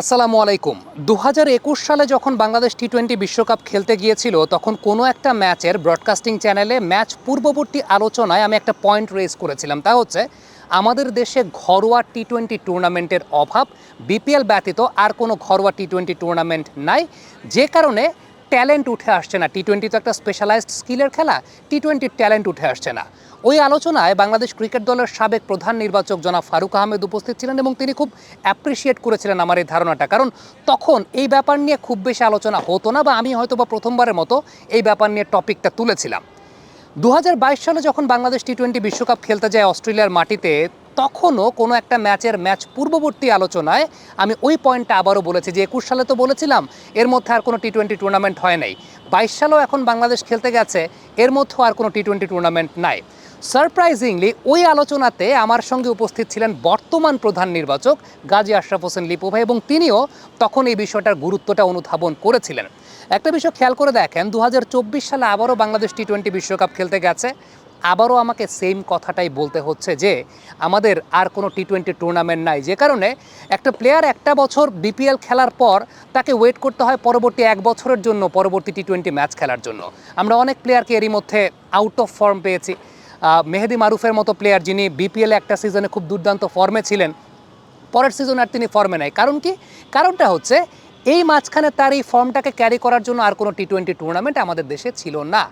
আসসালামু আলাইকুম। দু হাজার একুশ সালে যখন বাংলাদেশ টি টোয়েন্টি বিশ্বকাপ খেলতে গিয়েছিল, তখন কোনো একটা ম্যাচের ব্রডকাস্টিং চ্যানেলে ম্যাচ পূর্ববর্তী আলোচনায় আমি একটা পয়েন্ট রেজ করেছিলাম। তা হচ্ছে, আমাদের দেশে ঘরোয়া টি টোয়েন্টি টুর্নামেন্টের অভাব বিপিএল ব্যতীত আর কোনো ঘরোয়া টি টোয়েন্টি টুর্নামেন্ট নাই। যে কারণে ট্যালেন্ট উঠে আসছে না। টি টোয়েন্টি তো একটা স্পেশালাইজড স্কিলের খেলা টি টোয়েন্টির ট্যালেন্ট উঠে আসছে না। ওই আলোচনায় বাংলাদেশ ক্রিকেট দলের সাবেক প্রধান নির্বাচক জনাব ফারুক আহমেদ উপস্থিত ছিলেন এবং তিনি খুব অ্যাপ্রিসিয়েট করেছিলেন আমার এই ধারণাটা। কারণ তখন এই ব্যাপার নিয়ে খুব বেশি আলোচনা হতো না বা আমি হয়তো বা প্রথমবারের মতো এই ব্যাপার নিয়ে টপিকটা তুলেছিলাম। দু হাজার বাইশ সালে যখন বাংলাদেশ টি টোয়েন্টি বিশ্বকাপ খেলতে যায় অস্ট্রেলিয়ার মাটিতে তখনও কোনো একটা ম্যাচের ম্যাচ পূর্ববর্তী আলোচনায় আমি ওই পয়েন্টটা আবারও বলেছি যে একুশ সালে তো বলেছিলাম, এর মধ্যে আর কোনো টি টোয়েন্টি টুর্নামেন্ট হয় নাই। বাইশ সালেও এখন বাংলাদেশ খেলতে গেছে, এর মধ্যেও আর কোনো টি টোয়েন্টি টুর্নামেন্ট নাই। সারপ্রাইজিংলি ওই আলোচনাতে আমার সঙ্গে উপস্থিত ছিলেন বর্তমান প্রধান নির্বাচক গাজী আশরাফ হোসেন লিপু ভাই এবং তিনিও তখন এই বিষয়টার গুরুত্বটা অনুধাবন করেছিলেন। একটা বিষয় খেয়াল করে দেখেন দু হাজার চব্বিশ সালে আবারও বাংলাদেশ টি টোয়েন্টি বিশ্বকাপ খেলতে গেছে আবারও আমাকে সেম কথাটাই বলতে হচ্ছে যে, আমাদের আর কোনো টি টোয়েন্টি টুর্নামেন্ট নাই। যে কারণে একটা প্লেয়ার একটা বছর বিপিএল খেলার পর তাকে ওয়েট করতে হয় পরবর্তী এক বছরের জন্য, পরবর্তী টি টোয়েন্টি ম্যাচ খেলার জন্য। আমরা অনেক প্লেয়ারকে এরই মধ্যে আউট অফ ফর্ম পেয়েছি। মেহেদি মারুফের মতো প্লেয়ার যিনি বিপিএল একটা সিজনে খুব দুর্দান্ত ফর্মে ছিলেন, পরের সিজন আর তিনি ফর্মে নাই। কারণ কি? কারণটা হচ্ছে এই মাঝখানে তার এই ফর্মটাকে ক্যারি করার জন্য আর কোনো টি টোয়েন্টি টুর্নামেন্ট আমাদের দেশে ছিল না।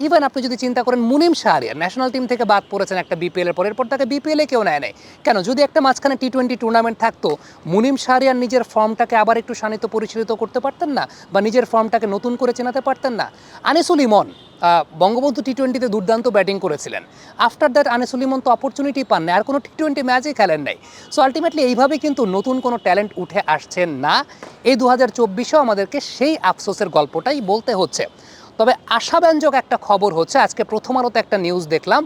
ইভেন আপনি যদি চিন্তা করেন মুনিম শাহরিয়ার ন্যাশনাল টিম থেকে বাদ পড়েছেন একটা বিপিএল এর পরের পর তাকে বিপিএলে কেউ নেয় নাই। কেন? যদি একটা মাঝখানে টি টোয়েন্টি টুর্নামেন্ট থাকতো, মুনিম শাহরিয়ার নিজের ফর্মটাকে আবার একটু শানিত পরিচালিত করতে পারতেন না? বা নিজের ফর্মটাকে নতুন করে চেনাতে পারতেন না? আনিসুল ইমন বঙ্গবন্ধু টি টোয়েন্টিতে দুর্দান্ত ব্যাটিং করেছিলেন। আফটার দ্যাট আনিসুল ইমন তো অপরচুনিটি পান না আর কোনো টি টোয়েন্টি ম্যাচই খেলেন নাই। সো আলটিমেটলি এইভাবে কিন্তু নতুন কোনো ট্যালেন্ট উঠে আসছেন না। এই দু হাজার চব্বিশেও আমাদেরকে সেই আফসোসের গল্পটাই বলতে হচ্ছে। তবে আশাব্যঞ্জক একটা খবর হচ্ছে, আজকে প্রথম আলোতে একটা নিউজ দেখলাম,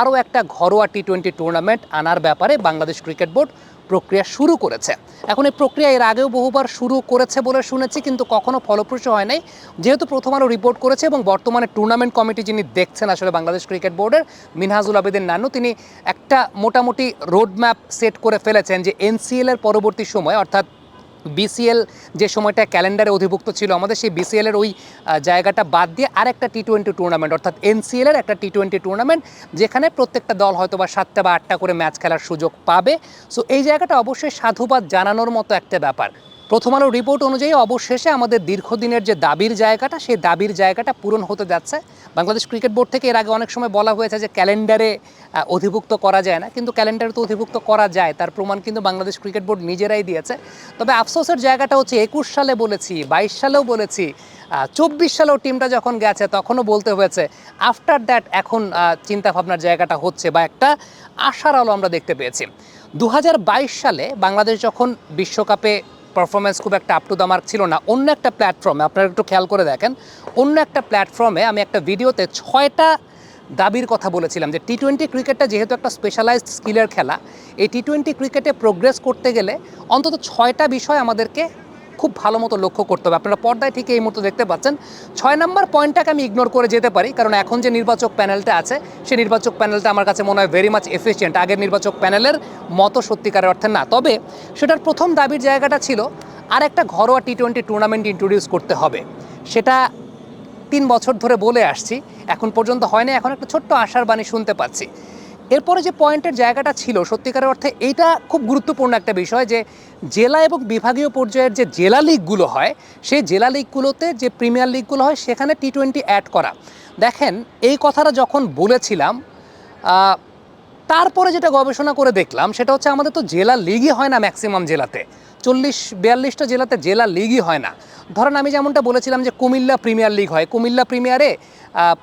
আরও একটা ঘরোয়া টি টোয়েন্টি টুর্নামেন্ট আনার ব্যাপারে বাংলাদেশ ক্রিকেট বোর্ড প্রক্রিয়া শুরু করেছে। এখন এই প্রক্রিয়া এর আগেও বহুবার শুরু করেছে বলে শুনেছি, কিন্তু কখনো ফলপ্রসূ হয় নাই। যেহেতু প্রথম আলো রিপোর্ট করেছে এবং বর্তমানে টুর্নামেন্ট কমিটি যিনি দেখছেন আসলে বাংলাদেশ ক্রিকেট বোর্ডের মিনহাজুল আবেদিন নানু তিনি একটা মোটামুটি রোড ম্যাপ সেট করে ফেলেছেন যে এনসিএল এর পরবর্তী সময়, অর্থাৎ বিসিএল যে সময়টা ক্যালেন্ডারে অধিভুক্ত ছিল, আমাদের সেই বিসিএলের ওই জায়গাটা বাদ দিয়ে আরেকটা টি টোয়েন্টি টুর্নামেন্ট অর্থাৎ এনসিএল এর একটা টি টোয়েন্টি টুর্নামেন্ট যেখানে প্রত্যেকটা দল হয়তো বা সাতটা বা আটটা করে ম্যাচ খেলার সুযোগ পাবে। সো এই জায়গাটা অবশ্যই সাধুবাদ জানানোর মতো একটা ব্যাপার। প্রথম আলো রিপোর্ট অনুযায়ী অবশেষে আমাদের দীর্ঘদিনের যে দাবির জায়গাটা, সেই দাবির জায়গাটা পূরণ হতে যাচ্ছে। বাংলাদেশ ক্রিকেট বোর্ড থেকে এর আগে অনেক সময় বলা হয়েছে যে ক্যালেন্ডারে অধিভুক্ত করা যায় না। কিন্তু ক্যালেন্ডারে তো অধিভুক্ত করা যায়, তার প্রমাণ কিন্তু বাংলাদেশ ক্রিকেট বোর্ড নিজেরাই দিয়েছে। তবে আফসোসের জায়গাটা হচ্ছে একুশ সালে বলেছি, বাইশ সালেও বলেছি চব্বিশ সালেও টিমটা যখন গেছে তখনও বলতে হয়েছে আফটার দ্যাট এখন চিন্তাভাবনার জায়গাটা হচ্ছে বা একটা আশার আলো আমরা দেখতে পেয়েছি। দু হাজার বাইশ সালে বাংলাদেশ যখন বিশ্বকাপে পারফরমেন্স খুব একটা আপ টু দ্য মার্ক ছিল না। অন্য একটা প্ল্যাটফর্মে আপনারা একটু খেয়াল করে দেখেন, অন্য একটা প্ল্যাটফর্মে আমি একটা ভিডিওতে ছয়টা দাবির কথা বলেছিলাম যে টি টোয়েন্টি ক্রিকেটটা যেহেতু একটা স্পেশালাইজড স্কিলের খেলা, এই টি টোয়েন্টি ক্রিকেটে প্রোগ্রেস করতে গেলে অন্তত ছয়টা বিষয় আমাদেরকে খুব ভালো মতো লক্ষ্য করতে হবে। আপনারা পর্দায় ঠিক এই মুহূর্তে দেখতে পাচ্ছেন, ছয় নম্বর পয়েন্টটাকে আমি ইগনোর করে যেতে পারি, কারণ এখন যে নির্বাচক প্যানেলটা আছে, সেই নির্বাচক প্যানেলটা আমার কাছে মনে হয় ভেরি মাচ এফিসিয়েন্ট আগের নির্বাচক প্যানেলের মতো সত্যিকারের অর্থে না। তবে সেটার প্রথম দাবির জায়গাটা ছিল আর একটা ঘরোয়া টি টোয়েন্টি টুর্নামেন্ট ইন্ট্রোডিউস করতে হবে। সেটা তিন বছর ধরে বলে আসছি, এখন পর্যন্ত হয়নি এখন একটা ছোট্ট আশার বাণী শুনতে পাচ্ছি। এরপরে যে পয়েন্টের জায়গাটা ছিল, সত্যিকারের অর্থে এইটা খুব গুরুত্বপূর্ণ একটা বিষয় যে, জেলা এবং বিভাগীয় পর্যায়ের যে জেলা লিগগুলো হয়, সেই জেলা লিগগুলোতে যে প্রিমিয়ার লিগগুলো হয়, সেখানে টি টোয়েন্টি অ্যাড করা। দেখেন, এই কথাটা যখন বলেছিলাম তারপরে যেটা গবেষণা করে দেখলাম, সেটা হচ্ছে আমাদের তো জেলা লিগই হয় না ম্যাক্সিমাম জেলাতে। চল্লিশ, বিয়াল্লিশটা জেলাতে জেলা লিগই হয় না। ধরেন আমি যেমনটা বলেছিলাম যে কুমিল্লা প্রিমিয়ার লিগ হয়, কুমিল্লা প্রিমিয়ারে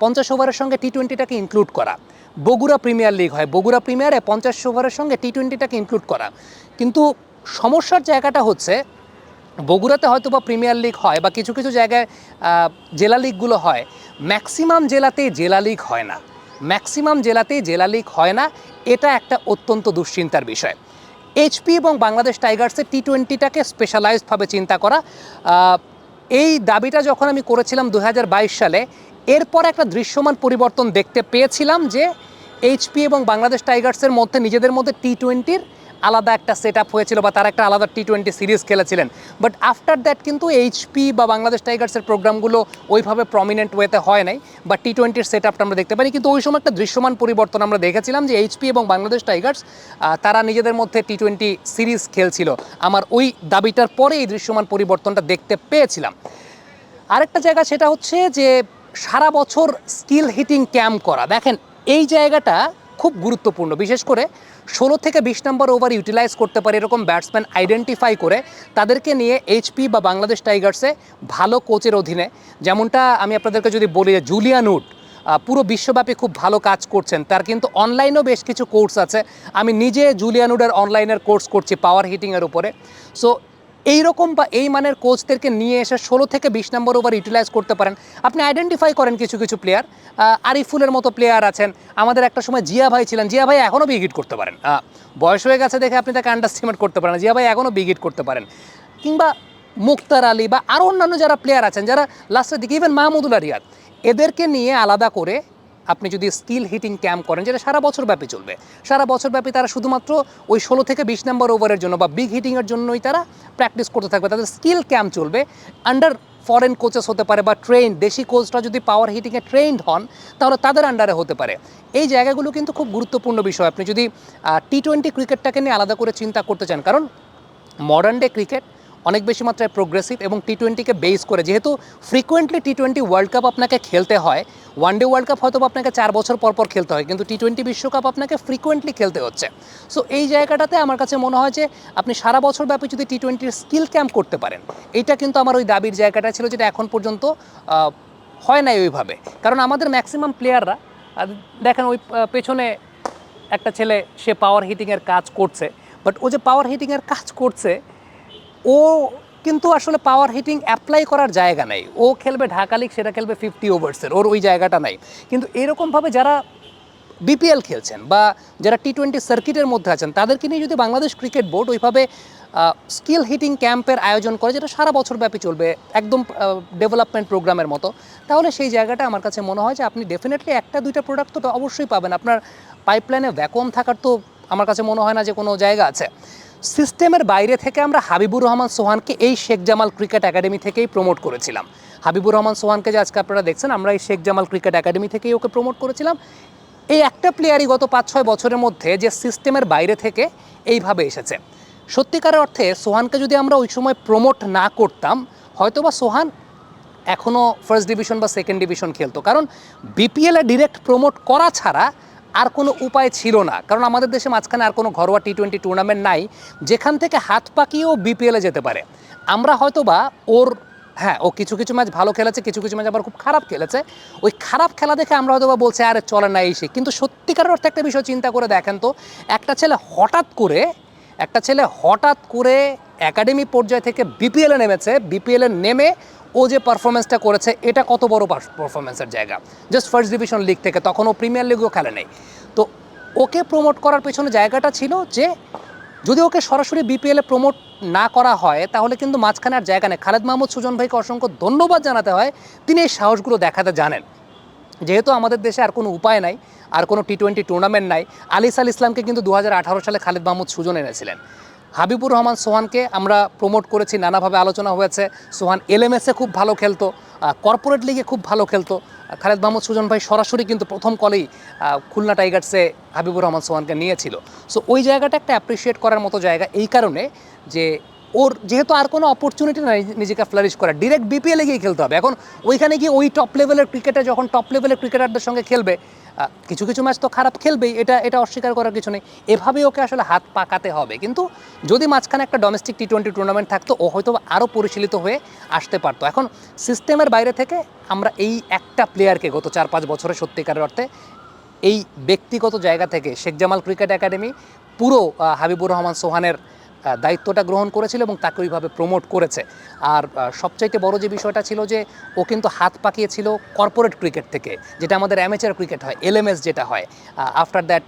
পঞ্চাশ ওভারের সঙ্গে টি টোয়েন্টিটাকে ইনক্লুড করা। বগুড়া প্রিমিয়ার লিগ হয়। বগুড়া প্রিমিয়ারে পঞ্চাশ ওভারের সঙ্গে টি টোয়েন্টিটাকে ইনক্লুড করা। কিন্তু সমস্যার জায়গাটা হচ্ছে, বগুড়াতে হয়তো বা প্রিমিয়ার লিগ হয় বা কিছু কিছু জায়গায় জেলা লিগগুলো হয়। ম্যাক্সিমাম জেলাতেই জেলা লিগ হয় না। ম্যাক্সিমাম জেলাতেই জেলা লিগ হয় না। এটা একটা অত্যন্ত দুশ্চিন্তার বিষয়। এইচপি এবং বাংলাদেশ টাইগার্সের টি টোয়েন্টিটাকে স্পেশালাইজডভাবে চিন্তা করা। এই দাবিটা যখন আমি করেছিলাম দু হাজার বাইশ সালে, এরপর একটা দৃশ্যমান পরিবর্তন দেখতে পেয়েছিলাম যে এইচপি এবং বাংলাদেশ টাইগার্সের মধ্যে, নিজেদের মধ্যে টি টোয়েন্টির আলাদা একটা সেট আপ হয়েছিল বা তারা একটা আলাদা টি টোয়েন্টি সিরিজ খেলেছিলেন। বাট আফটার দ্যাট কিন্তু এইচপি বা বাংলাদেশ টাইগার্সের প্রোগ্রামগুলো ওইভাবে প্রমিনেন্ট ওয়েতে হয় নাই, বা টি টোয়েন্টির সেট আপটা আমরা দেখতে পারি। কিন্তু ওই সময় একটা দৃশ্যমান পরিবর্তন আমরা দেখেছিলাম যে এইচপি এবং বাংলাদেশ টাইগার্স তারা নিজেদের মধ্যে টি টোয়েন্টি সিরিজ খেলছিল। আমার ওই দাবিটার পরে এই দৃশ্যমান পরিবর্তনটা দেখতে পেয়েছিলাম। আরেকটা জায়গা সেটা হচ্ছে যে সারা বছর স্কিল হিটিং ক্যাম্প করা। দেখেন এই জায়গাটা খুব গুরুত্বপূর্ণ। বিশেষ করে ষোলো থেকে বিশ নম্বর ওভার ইউটিলাইজ করতে পারে এরকম ব্যাটসম্যান আইডেন্টিফাই করে তাদেরকে নিয়ে এইচপি বা বাংলাদেশ টাইগার্সে ভালো কোচের অধীনে। যেমনটা আমি আপনাদেরকে যদি বলি যে জুলিয়ান উড পুরো বিশ্বব্যাপী খুব ভালো কাজ করছেন। তার কিন্তু অনলাইনেও বেশ কিছু কোর্স আছে। আমি নিজে জুলিয়ান উডের অনলাইনের কোর্স করছি পাওয়ার হিটিংয়ের উপরে। সো এইরকম বা এই মানের কোচদেরকে নিয়ে এসে ষোলো থেকে বিশ নম্বর ওভার ইউটিলাইজ করতে পারেন। আপনি আইডেন্টিফাই করেন কিছু কিছু প্লেয়ার আরিফুলের মতো প্লেয়ার আছেন। আমাদের একটা সময় জিয়া ভাই ছিলেন। জিয়া ভাই এখনও বিগ হিট করতে পারেন। বয়স হয়ে গেছে দেখে আপনি তাকে আন্ডারস্টিমেট করতে পারেন। জিয়া ভাই এখনও বিগ হিট করতে পারেন। কিংবা মুক্তার আলী বা আরও অন্যান্য যারা প্লেয়ার আছেন, যারা লাস্টের দিকে ইভেন মাহমুদুল্লাহ রিয়াদ এদেরকে নিয়ে আলাদা করে আপনি যদি স্কিল হিটিং ক্যাম্প করেন, যেটা সারা বছর ব্যাপী চলবে, সারা বছর ব্যাপী তারা শুধুমাত্র ওই ষোলো থেকে বিশ নম্বর ওভারের জন্য বা বিগ হিটিংয়ের জন্যই তারা প্র্যাকটিস করতে থাকবে। তাদের স্কিল ক্যাম্প চলবে। আন্ডার ফরেন কোচেস হতে পারে বা ট্রেন দেশি কোচরা যদি পাওয়ার হিটিংয়ে ট্রেন্ড হন, তাহলে তাদের আন্ডারে হতে পারে। এই জায়গাগুলো কিন্তু খুব গুরুত্বপূর্ণ বিষয়। আপনি যদি টি টোয়েন্টি ক্রিকেটটাকে নিয়ে আলাদা করে চিন্তা করতে চান, কারণ মডার্ন ডে ক্রিকেট অনেক বেশি মাত্রায় প্রোগ্রেসিভ এবং টি টোয়েন্টিকে বেস করে। যেহেতু frequently T twenty world cup আপনাকে খেলতে হয় ওয়ান ডে ওয়ার্ল্ড কাপ হয়তো আপনাকে চার বছর পর পর খেলতে হয়, কিন্তু টি টোয়েন্টি বিশ্বকাপ আপনাকে ফ্রিকোয়েন্টলি খেলতে হচ্ছে। সো এই জায়গাটাতে আমার কাছে মনে হয় যে আপনি সারা বছর ব্যাপী যদি টি টোয়েন্টির স্কিল ক্যাম্প করতে পারেন এইটা কিন্তু আমার ওই দাবির জায়গাটা ছিল যেটা এখন পর্যন্ত হয় নাই ওইভাবে। কারণ আমাদের ম্যাক্সিমাম প্লেয়াররা দেখেন ওই পেছনে একটা ছেলে, সে পাওয়ার হিটিংয়ের কাজ করছে বাট ও যে পাওয়ার হিটিংয়ের কাজ করছে ও কিন্তু আসলে পাওয়ার হিটিং অ্যাপ্লাই করার জায়গা নেই। ও খেলবে ঢাকা লিগ সেটা খেলবে ফিফটি ওভার্সের ওর ওই জায়গাটা নাই। কিন্তু এরকমভাবে যারা বিপিএল খেলছেন বা যারা টি টোয়েন্টি সার্কিটের মধ্যে আছেন, তাদেরকে নিয়ে যদি বাংলাদেশ ক্রিকেট বোর্ড ওইভাবে স্কিল হিটিং ক্যাম্পের আয়োজন করে, যেটা সারা বছর ব্যাপী চলবে, একদম ডেভেলপমেন্ট প্রোগ্রামের মতো, তাহলে সেই জায়গাটা আমার কাছে মনে হয় যে আপনি ডেফিনেটলি একটা, দুইটা প্রোডাক্ট তো অবশ্যই পাবেন। আপনার পাইপলাইনে ভ্যাকুয়াম থাকার তো আমার কাছে মনে হয় না যে কোনো জায়গা আছে। সিস্টেমের বাইরে থেকে আমরা হাবিবুর রহমান সোহানকে এই শেখ জামাল ক্রিকেট একাডেমি থেকেই প্রমোট করেছিলাম। হাবিবুর রহমান সোহানকে যে আজকে আপনারা দেখছেন, আমরা এই শেখ জামাল ক্রিকেট একাডেমি থেকেই ওকে প্রমোট করেছিলাম। এই একটা প্লেয়ারই গত পাঁচ ছয় বছরের মধ্যে যে সিস্টেমের বাইরে থেকে এইভাবে এসেছে। সত্যিকারের অর্থে সোহানকে যদি আমরা ওই সময় প্রমোট না করতাম, হয়তোবা সোহান এখনও ফার্স্ট ডিভিশন বা সেকেন্ড ডিভিশন খেলতো। কারণ বিপিএলে ডিরেক্ট প্রমোট করা ছাড়া আর কোনো উপায় ছিল না। কারণ আমাদের দেশে মাঝখানে আর কোনো ঘরোয়া টি টোয়েন্টি টুর্নামেন্ট নাই, যেখান থেকে হাত পাকিয়েও বিপিএলে যেতে পারে। আমরা হয়তোবা ওর হ্যাঁ ও কিছু কিছু ম্যাচ ভালো খেলেছে, কিছু কিছু ম্যাচ আবার খুব খারাপ খেলেছে। ওই খারাপ খেলা দেখে আমরা হয়তো বা বলছি, আরে, চলে না এসে কিন্তু সত্যিকারের অর্থে একটা বিষয় চিন্তা করে দেখেন তো, একটা ছেলে হঠাৎ করে, একটা ছেলে হঠাৎ করে একাডেমি পর্যায় থেকে বিপিএলে নেমেছে বিপিএলে নেমে ও যে পারফরমেন্সটা করেছে, এটা কত বড় পারফরমেন্সের জায়গা। জাস্ট ফার্স্ট ডিভিশন লিগ থেকে তখন ও প্রিমিয়ার লিগও খেলে নেই। তো ওকে প্রমোট করার পেছনে জায়গাটা ছিল যে, যদি ওকে সরাসরি বিপিএলে প্রমোট না করা হয়, তাহলে কিন্তু মাঝখানে আর জায়গা নেই। খালেদ মাহমুদ, সুজন ভাইকে অসংখ্য ধন্যবাদ জানাতে হয়, তিনি এই সাহসগুলো দেখাতে জানেন। যেহেতু আমাদের দেশে আর কোনো উপায় নাই, আর কোনো টি টোয়েন্টি টুর্নামেন্ট নাই, আলিস আল ইসলামকে কিন্তু দু হাজার আঠারো সালে খালেদ মাহমুদ, সুজন এনেছিলেন। হাবিবুর রহমান সোহানকে আমরা প্রমোট করেছি, নানাভাবে আলোচনা হয়েছে। সোহান এলএমএসে খুব ভালো খেলতো কর্পোরেট লিগে খুব ভালো খেলতো। খালেদ মাহমুদ, সুজন ভাই সরাসরি কিন্তু প্রথম কলেই খুলনা টাইগার্সে হাবিবুর রহমান সোহানকে নিয়েছিল। সো ওই জায়গাটা একটা অ্যাপ্রিসিয়েট করার মতো জায়গা। এই কারণে যে ওর, যেহেতু আর কোনো অপরচুনিটি নাই নিজেকে ফ্লারিশ করা ডিরেক্ট বিপিএলে গিয়ে খেলতে হবে। এখন ওইখানে গিয়ে ওই টপ লেভেলের ক্রিকেটে যখন টপ লেভেলের ক্রিকেটারদের সঙ্গে খেলবে কিছু কিছু ম্যাচ তো খারাপ খেলবেই, এটা এটা অস্বীকার করার কিছু নেই। এভাবেই ওকে আসলে হাত পাকাতে হবে। কিন্তু যদি মাঝখানে একটা ডোমেস্টিক টি টোয়েন্টি টুর্নামেন্ট থাকতো, ও হয়তো আরও পরিশীলিত হয়ে আসতে পারতো। এখন সিস্টেমের বাইরে থেকে আমরা এই একটা প্লেয়ারকে গত চার পাঁচ বছরে সত্যিকারের অর্থে এই ব্যক্তিগত জায়গা থেকে শেখ জামাল ক্রিকেট একাডেমি, পুরো হাবিবুর রহমান, সোহানের দায়িত্বটা গ্রহণ করেছিল এবং তাকে ওইভাবে প্রমোট করেছে। আর সবচাইতে বড় যে বিষয়টা ছিল যে, ও কিন্তু হাত পাকিয়েছিল কর্পোরেট ক্রিকেট থেকে, যেটা আমাদের অ্যামেচার ক্রিকেট হয় এলএমএস যেটা হয়। আফটার দ্যাট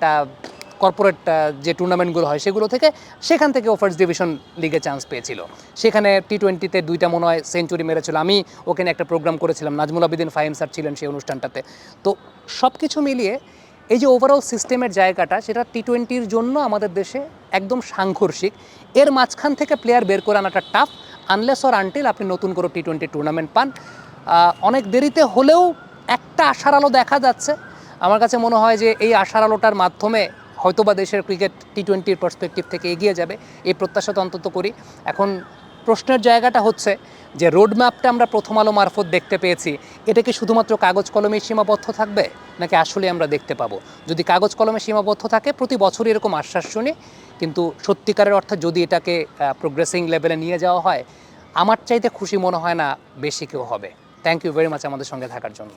কর্পোরেট যে টুর্নামেন্টগুলো হয় সেগুলো থেকে সেখান থেকে ও ফার্স্ট ডিভিশন লিগে চান্স পেয়েছিল। সেখানে টি টোয়েন্টিতে দুইটা মনে হয় সেঞ্চুরি মেরেছিল। আমি ওখানে একটা প্রোগ্রাম করেছিলাম, নাজমুল আবিদিন ফাহিম স্যার ছিলেন সেই অনুষ্ঠানটাতে। তো সব কিছু মিলিয়ে এই যে ওভারঅল সিস্টেমের জায়গাটা, সেটা টি টোয়েন্টির জন্য আমাদের দেশে একদম সাংঘর্ষিক। এর মাঝখান থেকে প্লেয়ার বের করে আনাটা টাফ আনলেস অর আনটিল আপনি নতুন করে টি টোয়েন্টি টুর্নামেন্ট পান। অনেক দেরিতে হলেও একটা আশার আলো দেখা যাচ্ছে। আমার কাছে মনে হয় যে এই আশার আলোটার মাধ্যমে হয়তোবা দেশের ক্রিকেট টি টোয়েন্টির পার্সপেক্টিভ থেকে এগিয়ে যাবে। এই প্রত্যাশা তো অন্তত করি। এখন প্রশ্নের জায়গাটা হচ্ছে যে রোডম্যাপটা আমরা প্রথম আলো মারফত দেখতে পেয়েছি। এটা কি শুধুমাত্র কাগজ কলমে সীমাবদ্ধ থাকবে? নাকি আসলে আমরা দেখতে পাবো? যদি কাগজ কলমে সীমাবদ্ধ থাকে, প্রতি বছরই এরকম আশ্বাস শুনি, কিন্তু সত্যিকারের অর্থে যদি এটাকে প্রোগ্রেসিং লেভেলে নিয়ে যাওয়া হয়, আমার চাইতে খুশি মনে হয় না বেশি কেউ হবে। থ্যাংক ইউ ভেরি মাচ আমাদের সঙ্গে থাকার জন্য।